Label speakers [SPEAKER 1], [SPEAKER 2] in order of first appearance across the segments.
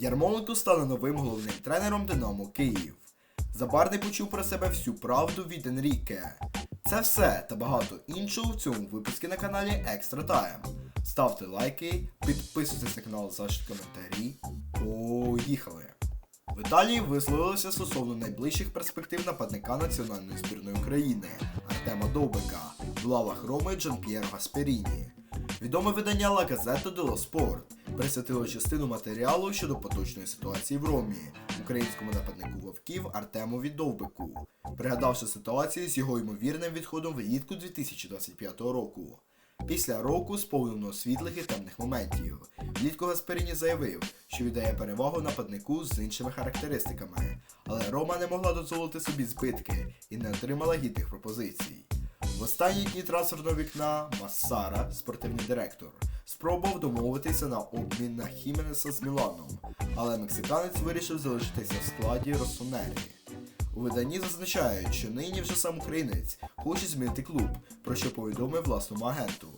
[SPEAKER 1] Ярмоленко стане новим головним тренером Динамо Київ. Забарний почув про себе всю правду від Енріке. Це все та багато іншого в цьому випуску на каналі Extra Time. Ставте лайки, підписуйтесь на канал, залиште коментарі. Поїхали! В Італії висловилися стосовно найближчих перспектив нападника національної збірної України Артема Довбика в лавах Роми Джанп'єро Гасперіні. Відоме видання La Gazzetta dello Sport присвятило частину матеріалу щодо поточної ситуації в Ромі українському нападнику вовків Артемові Довбику, пригадавши ситуацію з його ймовірним відходом влітку 2025 року. Після року сповненого світлих і темних моментів. Влітку Гасперіні заявив, що віддає перевагу нападнику з іншими характеристиками, але Рома не могла дозволити собі збитки і не отримала гідних пропозицій. В останні дні трансферного вікна Массара, спортивний директор, спробував домовитися на обмін на Хіменеса з Міланом, але мексиканець вирішив залишитися в складі Росонері. У виданні зазначають, що нині вже сам українець хоче змінити клуб, про що повідомив власному агенту.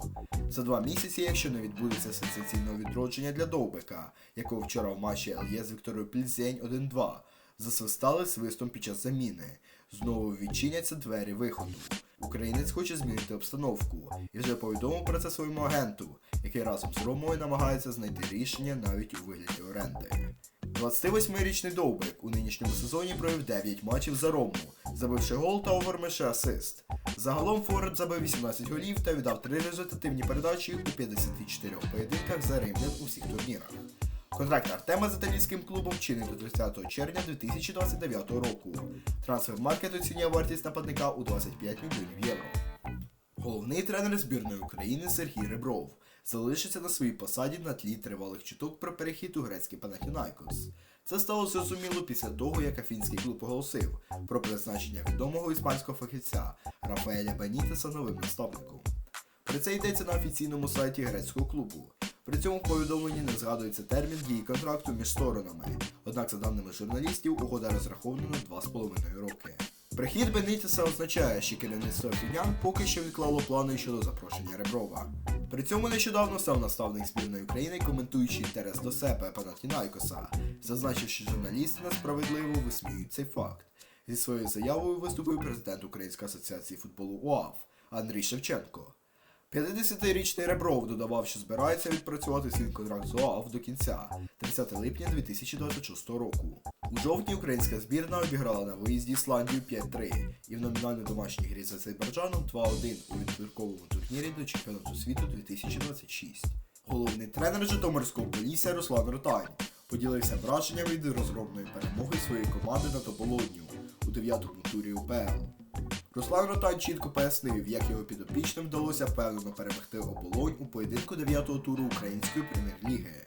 [SPEAKER 1] За два місяці, якщо не відбудеться сенсаційного відродження для Довбика, якого вчора в матчі ЛЄ з Вікторією Пільзень 1-2 засвистали свистом під час заміни. Знову відчиняться двері виходу. Українець хоче змінити обстановку і вже повідомив про це своєму агенту, який разом з Ромою намагається знайти рішення навіть у вигляді оренди. 28-річний Довбик у нинішньому сезоні провів 9 матчів за Рому, забивши гол та оформивши асист. Загалом Форд забив 18 голів та віддав 3 результативні передачі у 54 поєдинках за римлян у всіх турнірах. Контракт Артема з італійським клубом чинить до 30 червня 2029 року. Трансфер-маркет оцінює вартість нападника у 25 мільйонів євро. Головний тренер збірної України Сергій Ребров залишиться на своїй посаді на тлі тривалих чуток про перехід у грецький Панахінайкос. Це стало зрозуміло після того, як афінський клуб оголосив про призначення відомого іспанського фахівця Рафаеля Бенітеса новим наставником. Про це йдеться на офіційному сайті грецького клубу. При цьому в повідомленні не згадується термін дії контракту між сторонами, однак, за даними журналістів, угода розрахована на 2,5 роки. Прихід Бенітеса означає, що керівництво Афінян поки що відклало плани щодо запрошення Реброва. При цьому нещодавно став наставник збірної України, коментуючи інтерес до себе Панатінайкоса, зазначив, що журналісти несправедливо висміюють цей факт. Зі своєю заявою виступив президент Української асоціації футболу УАФ Андрій Шевченко. 50-річний Ребров додавав, що збирається відпрацювати свій контракт з ОАФ до кінця 30 липня 2026 року. У жовтні українська збірна обіграла на виїзді Ісландію 5-3 і в номінальній домашній грі з Азербайджаном 2-1 у відбірковому турнірі до чемпіонату світу 2026. Головний тренер Житомирського полісся Руслан Ротань поділився враженням від розгромної перемоги своєї команди над оболонню у 9-му турі УПЛ. Руслан Ротань чітко пояснив, як його підопічним вдалося впевнено перемогти оболонь у поєдинку 9-го туру української прем'єр-ліги.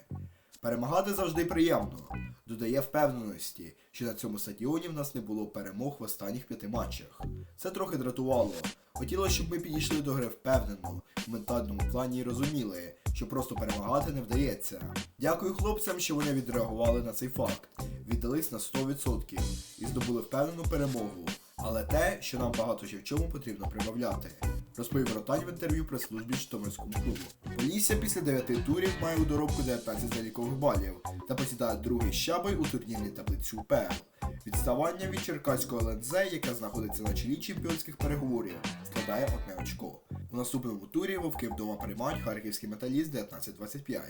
[SPEAKER 1] Перемагати завжди приємно. Додає впевненості, що на цьому стадіоні в нас не було перемог в останніх п'яти матчах. Це трохи дратувало. Хотілося, щоб ми підійшли до гри впевнено, в ментальному плані і розуміли, що просто перемагати не вдається. Дякую хлопцям, що вони відреагували на цей факт, віддались на 100% і здобули впевнену перемогу. Але те, що нам багато ще в чому потрібно прибавляти, розповів Ротань в інтерв'ю прес-службі Житомирському клубу. Полісся після 9 турів має у доробку 19 залікових балів та посідає другий щабель у турнірній таблиці УПЛ. Відставання від черкаського ЛНЗ, яка знаходиться на чолі чемпіонських переговорів, складає одне очко. У наступному турі вовки вдома приймають харківський металіст 19-25.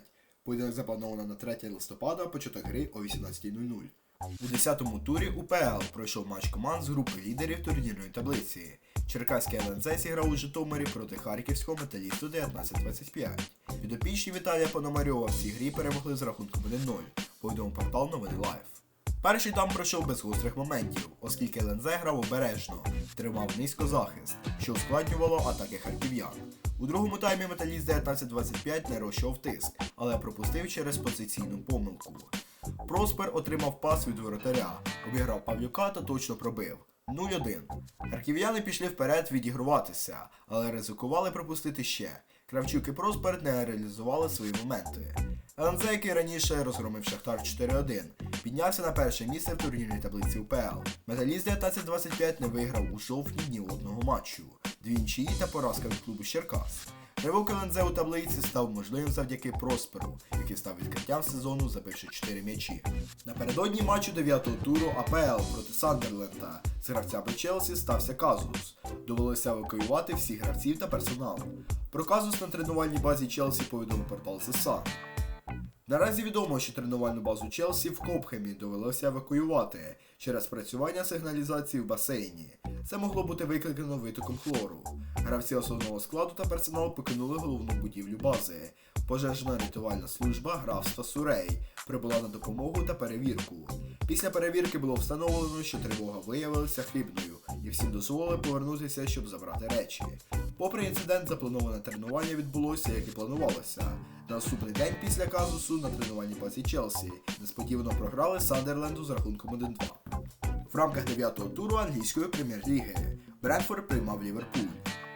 [SPEAKER 1] Поєдинок заплановано на 3 листопада, початок гри о 18.00. У 10-му турі УПЛ пройшов матч команд з групи лідерів турнірної таблиці. Черкаський ЛНЗ зіграв у Житомирі проти харківського металісту 19-25. Підопічні Віталія Пономарьова в цій грі перемогли з рахунком 1-0, повідомив портал Новини Лайф. Перший там пройшов без гострих моментів, оскільки ЛНЗ грав обережно, тримав низько захист, що ускладнювало атаки харків'ян. У другому таймі металіст 19-25 не розчов тиск, але пропустив через позиційну помилку. Проспер отримав пас від воротаря, обіграв Павлюка та точно пробив. 0-1. Харків'яни пішли вперед відігруватися, але ризикували пропустити ще. Кравчук і Проспер не реалізували свої моменти. ЛНЗ, який раніше розгромив Шахтар 4-1, піднявся на перше місце в турнірній таблиці УПЛ. Металіст 19-25 не виграв у жовтні дні одного матчу. Дві та поразка від клубу Черкас. Ривок ЛНЗ у таблиці став можливим завдяки Просперу, який став відкриттям сезону, забивши 4 м'ячі. Напередодні матчу 9-го туру АПЛ проти Сандерленда з гравцями Челсі стався казус. Довелося евакуювати всіх гравців та персонал. Про казус на тренувальній базі Челсі повідомив портал The Наразі відомо, що тренувальну базу Челсі в Копхемі довелося евакуювати через працювання сигналізації в басейні. Це могло бути викликано витоком хлору. Гравці основного складу та персонал покинули головну будівлю бази. Пожежна рятувальна служба графства Сурей прибула на допомогу та перевірку. Після перевірки було встановлено, що тривога виявилася хибною, і всім дозволили повернутися, щоб забрати речі. Попри інцидент, заплановане тренування відбулося, як і планувалося. На наступний день після казусу на тренувальній базі Челсі несподівано програли Сандерленду з рахунком 1-2. В рамках 9-го туру англійської прем'єр-ліги Бренфорд приймав Ліверпуль.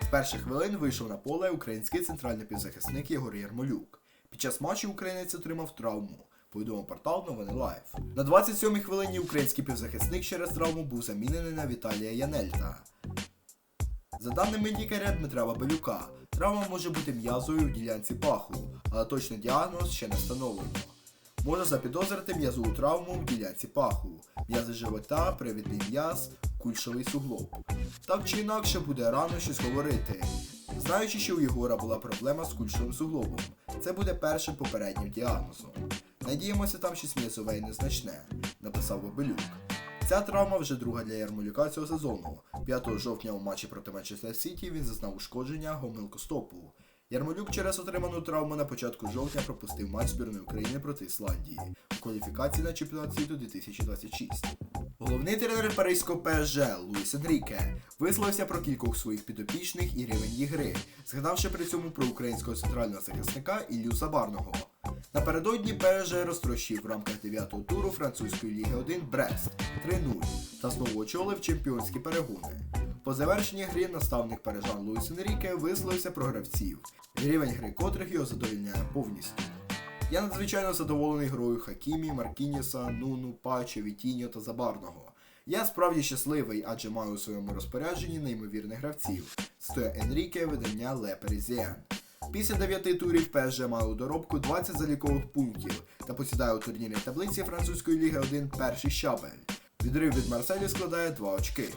[SPEAKER 1] З перших хвилин вийшов на поле український центральний півзахисник Єгор Ярмолюк. Під час матчу українець отримав травму. Повідомив портал Новини Лайф. На 27-й хвилині український півзахисник через травму був замінений на Віталія Янельта. За даними лікаря Дмитра Бабелюка, травма може бути м'язою в ділянці паху, але точний діагноз ще не встановлено. Може запідозрити м'язову травму в ділянці паху, м'язи живота, привідний м'яз, кульшовий суглоб. Так чи інакше буде рано щось говорити. Знаючи, що у Єгора була проблема з кульшовим суглобом, це буде першим попереднім діагнозом. Надіємося, там щось м'язове і незначне, написав Бабелюк. Ця травма вже друга для Ярмолюка цього сезону. 5 жовтня у матчі проти Манчестер Сіті він зазнав ушкодження гомілкостопу. Ярмолюк через отриману травму на початку жовтня пропустив матч збірної України проти Ісландії у кваліфікації на чемпіонат світу 2026. Головний тренер паризького ПСЖ Луїс Енріке висловився про кількох своїх підопічних і рівень їх гри, згадавши при цьому про українського центрального захисника Іллю Забарного. Напередодні ПСЖ розтрощив в рамках 9-го туру французької ліги 1 Брест 3-0 та знову очолив чемпіонські перегони. По завершенні гри наставник парижан Луїс Енріке висловився про гравців, рівень гри котрих його задовільняє повністю. Я надзвичайно задоволений грою Хакімі, Маркініса, Нуну, Пачо, Вітіньо та Забарного. Я справді щасливий, адже маю у своєму розпорядженні неймовірних гравців. Стоя Енріке видання Ле Паризіан. Після 9 турів ПСЖ має у доробку 20 залікових пунктів та посідає у турнірній таблиці французької ліги 1 перший щабель. Відрив від Марселю складає 2 очки.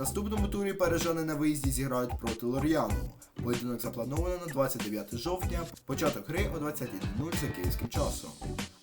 [SPEAKER 1] Наступному турі парижани на виїзді зіграють проти Лоріану. Поєдинок заплановано на 29 жовтня, початок гри о 21.00 за київським часом.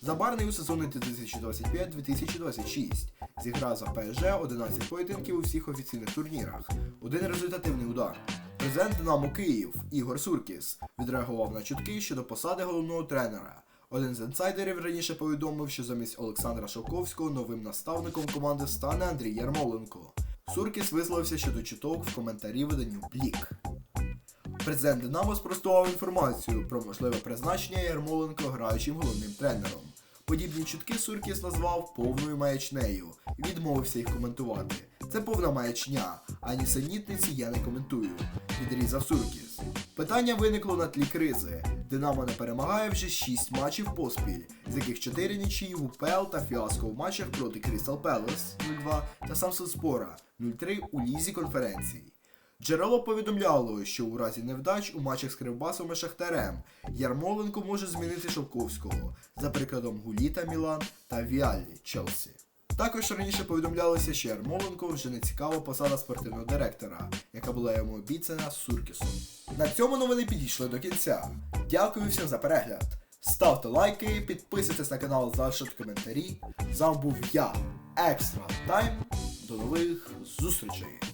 [SPEAKER 1] Забарний у сезоні 2025-2026 зіграв за ПСЖ 11 поєдинків у всіх офіційних турнірах. Один результативний удар. Президент Динамо Київ Ігор Суркіс відреагував на чутки щодо посади головного тренера. Один з інсайдерів раніше повідомив, що замість Олександра Шовковського новим наставником команди стане Андрій Ярмоленко. Суркіс висловився щодо чуток в коментарі виданню Блік. Президент Динамо спростував інформацію про можливе призначення Ярмоленко граючим головним тренером. Подібні чутки Суркіс назвав повною маячнею і відмовився їх коментувати. Це повна маячня, а нісенітниці я не коментую, відрізав Суркіс. Питання виникло на тлі кризи. Динамо не перемагає вже 6 матчів поспіль, з яких 4 нічиї в УПЛ та фіаско в матчах проти Крістал Пелес 0-2 та Самсонспора 0-3 у лізі конференцій. Джерело повідомляло, що у разі невдач у матчах з Кривбасом і Шахтарем Ярмоленко може змінити Шовковського, за прикладом Гуліта Мілан та Віаллі Челсі. Також раніше повідомлялося, що Ярмоленко вже не цікава посада спортивного директора, яка була йому обіцяна Суркісом. На цьому новини підійшли до кінця. Дякую всім за перегляд. Ставте лайки, підписуйтесь на канал, залишайте коментарі. З вами був я, Екстра Тайм. До нових зустрічей!